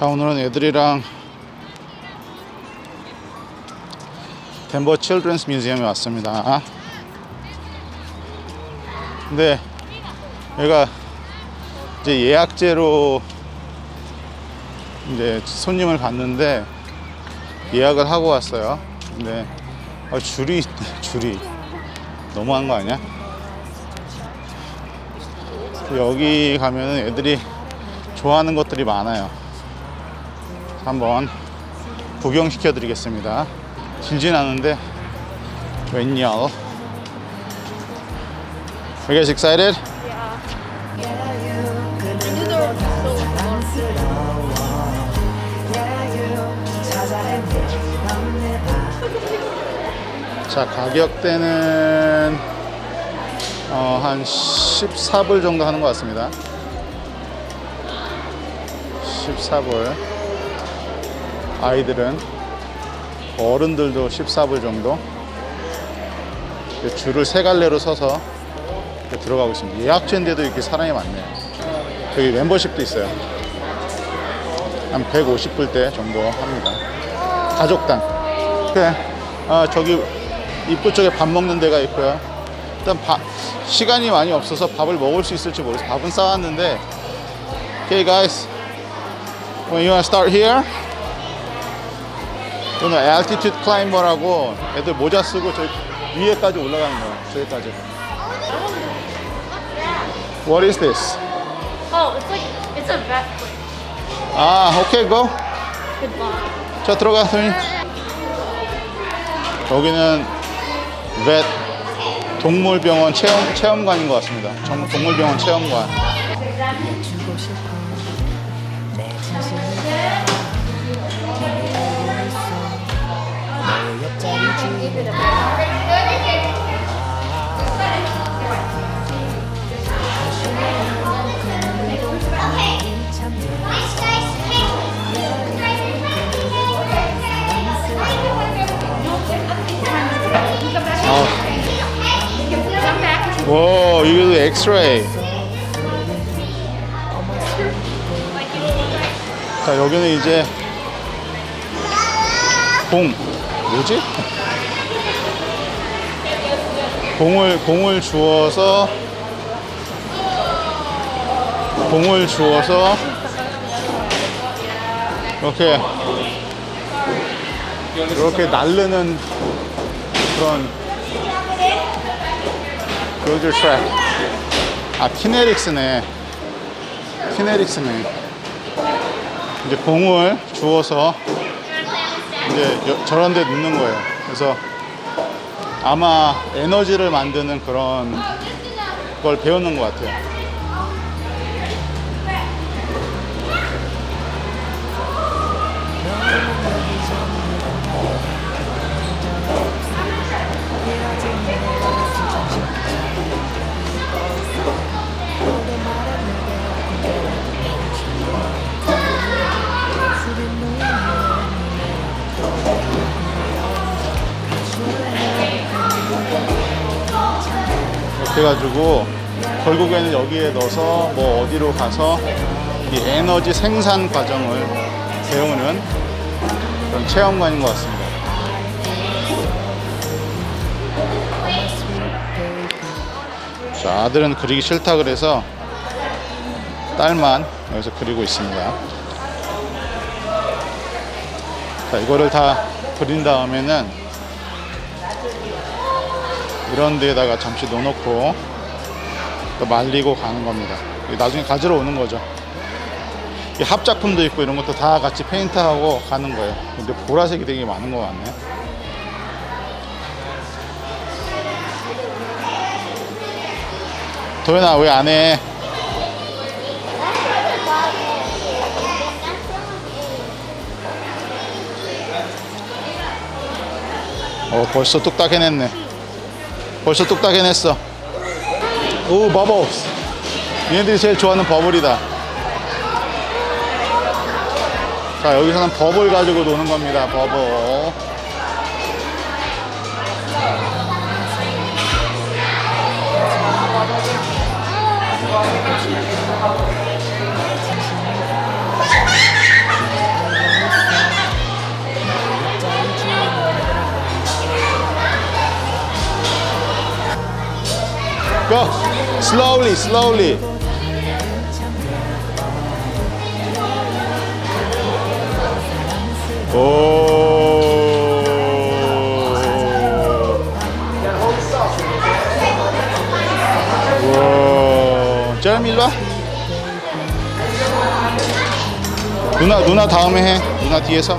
자 오늘은 애들이랑 덴버 칠드런스 뮤지엄에 왔습니다. 근데 얘가 이제 예약제로 이제 손님을 받는데 예약을 하고 왔어요. 근데 어, 줄이 줄이 너무한 거 아니야? 여기 가면은 애들이 좋아하는 것들이 많아요. 한번 구경시켜 드리겠습니다. 길진 않은데 웬열. You guys excited? 자 가격대는 어, 한 14불 정도 하는 것 같습니다. 14불. 아이들은 어른들도 14불 정도. 줄을 세 갈래로 서서 들어가고 있습니다. 예약제인데도 이렇게 사람이 많네요. 저기 멤버십도 있어요. 한 150불대 정도 합니다. 가족당. 그래. 아, 저기 입구 쪽에 밥 먹는 데가 있고요. 일단 밥, 시간이 많이 없어서 밥을 먹을 수 있을지 모르겠어요. 밥은 싸왔는데. Okay, guys. When you wanna start here? 오늘 altitude climber라고 애들 모자 쓰고 저 위에까지 올라가는 거예요. 저기까지. What is this? Oh, it's like it's a vet place. 아, 오케이, 고. Good luck. 자, 들어가, 소니. 여기는 vet 동물병원 체험, 체험관인 것 같습니다. 정- 동물병원 체험관. 주고 싶어 와, 이거 엑스레이. 자, 여기는 이제 공 뭐지? 공을 공을 주워서 공을 주워서 이렇게 이렇게 날르는 그런 로저 트랙. 아 키네릭스네. 키네릭스네. 이제 공을 주워서 이제 여- 저런 데 넣는 거예요. 그래서 아마 에너지를 만드는 그런 걸 배우는 것 같아요 해가지고 결국에는 여기에 넣어서 뭐 어디로 가서 이 에너지 생산 과정을 배우는 그런 체험관인 것 같습니다. 자, 아들은 그리기 싫다 그래서 딸만 여기서 그리고 있습니다. 자, 이거를 다 그린 다음에는 이런 데에다가 잠시 넣어놓고 또 말리고 가는 겁니다. 나중에 가지러 오는 거죠. 이 합작품도 있고 이런 것도 다 같이 페인트하고 가는 거예요. 근데 보라색이 되게 많은 것 같네. 도현아 왜 안 해? 어 벌써 뚝딱 해냈네. 벌써 뚝딱 해냈어. 오 버블스. 얘네들이 제일 좋아하는 버블이다. 자 여기서는 버블 가지고 노는 겁니다. 버블. Go. Slowly, slowly. 오. 와. 제레미 일로 와. 누나 누나 다음에 해. 누나 뒤에서.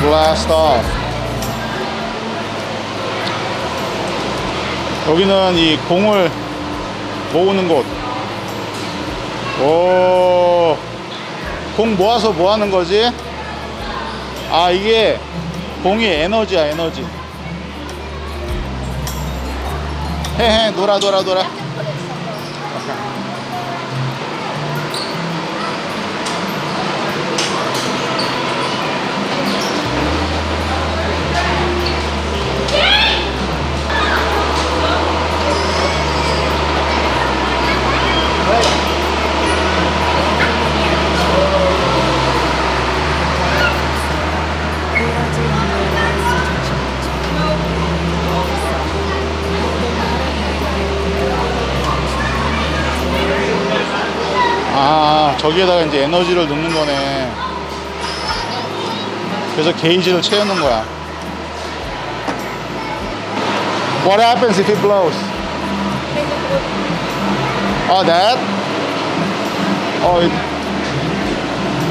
Blast off. 여기는 이 공을 모으는 곳. 오. 공 모아서 뭐 하는 거지? 아, 이게 공이 에너지야, 에너지. 헤헤, 놀아, 놀아, 놀아. 저기에다가 이제 에너지를 넣는 거네. 그래서 게이지를 채우는 거야. What happens if it blows? Oh, that? Oh, it...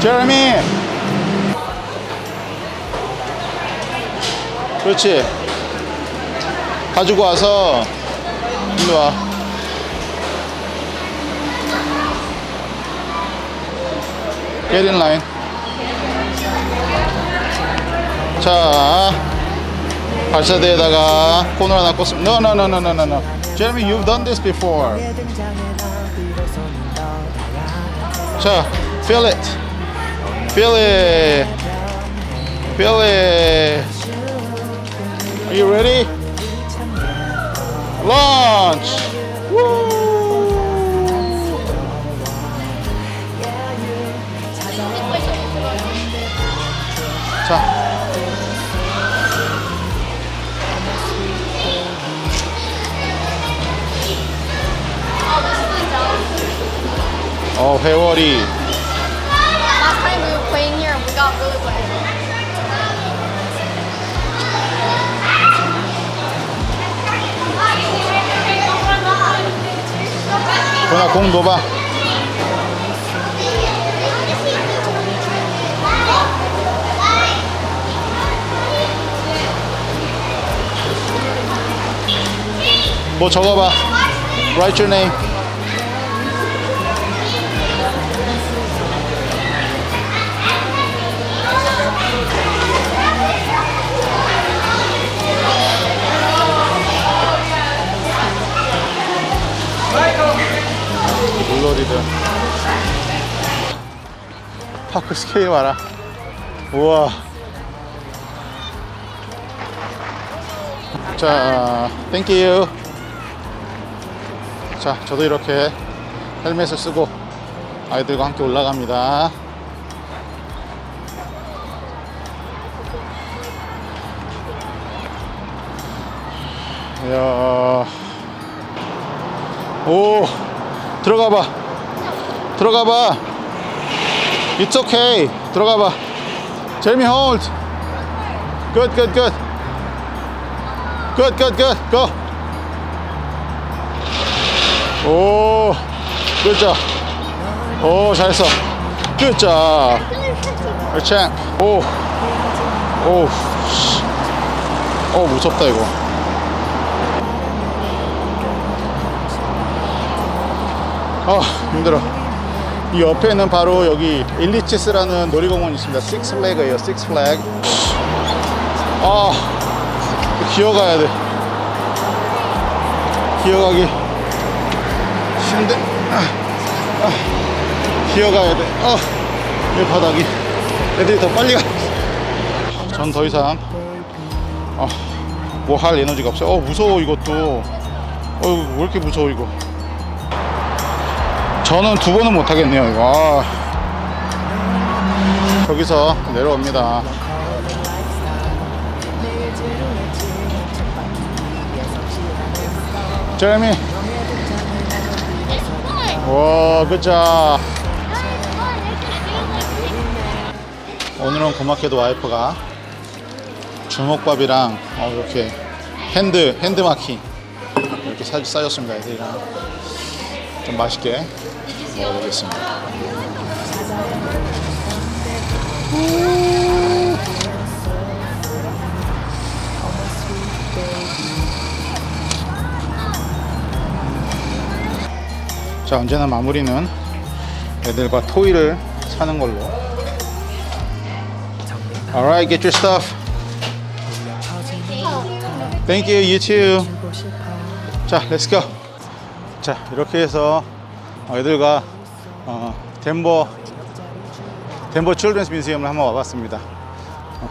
Jeremy! 그렇지. 가지고 와서, 일로 와. Get in line. 자, 발사대에다가 코너 하나 꽂습니다. No, no, no, no, no, no, no. Jeremy, you've done this before. 자, fill it. Fill it. Fill it. Are you ready? Launch. Woo! 어 회월이 Last time we were playing here and we got really wet. 전화 공 놓봐. 뭐 적어봐. Write your name. 물놀이들. 파크 스케일 봐라. 우와. 자, 땡큐. 자, 저도 이렇게 헬멧을 쓰고 아이들과 함께 올라갑니다. 이야. 오, 들어가 봐. 들어가 봐. It's okay. 들어가 봐. Jeremy hold. Good, good, good. Good, good, good. Go. 오, job. 오, 잘했어. Good champ. 오, 오, 씨. 어, 무섭다 이거. 아 힘들어 이 옆에는 바로 여기 일리치스라는 놀이공원이 있습니다. 식스플래그예요 식스플래그 아 기어가야 돼. 기어가기 힘들 아, 아, 기어가야 돼 아 이 바닥이. 애들이 더 빨리 가 전 더 이상 아, 뭐 할 에너지가 없어요. 어 무서워 이것도. 어왜 이렇게 무서워 이거 저는 두 번은 못 하겠네요 이거 아. 여기서 내려옵니다 Jeremy. 와, 그자. 오늘은 고맙게도 와이프가 주먹밥이랑 어, 이렇게 핸드 핸드 마킹 이렇게 사, 싸줬습니다. 애들이랑 좀 맛있게 먹어보겠습니다. 자 언제나 마무리는 애들과 토이를 사는 걸로. Alright, get your stuff. Thank you, you too. 자, let's go. 자, 이렇게 해서 어, 애들과 어, 덴버 덴버 칠드런스 뮤지엄을 한번 와봤습니다. 어,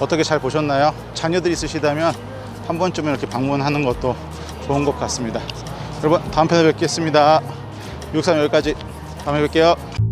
어떻게 잘 보셨나요? 자녀들 있으시다면 한 번쯤은 이렇게 방문하는 것도 좋은 것 같습니다. 여러분, 다음 편에 뵙겠습니다. 육상 여기까지. 다음에 뵐게요.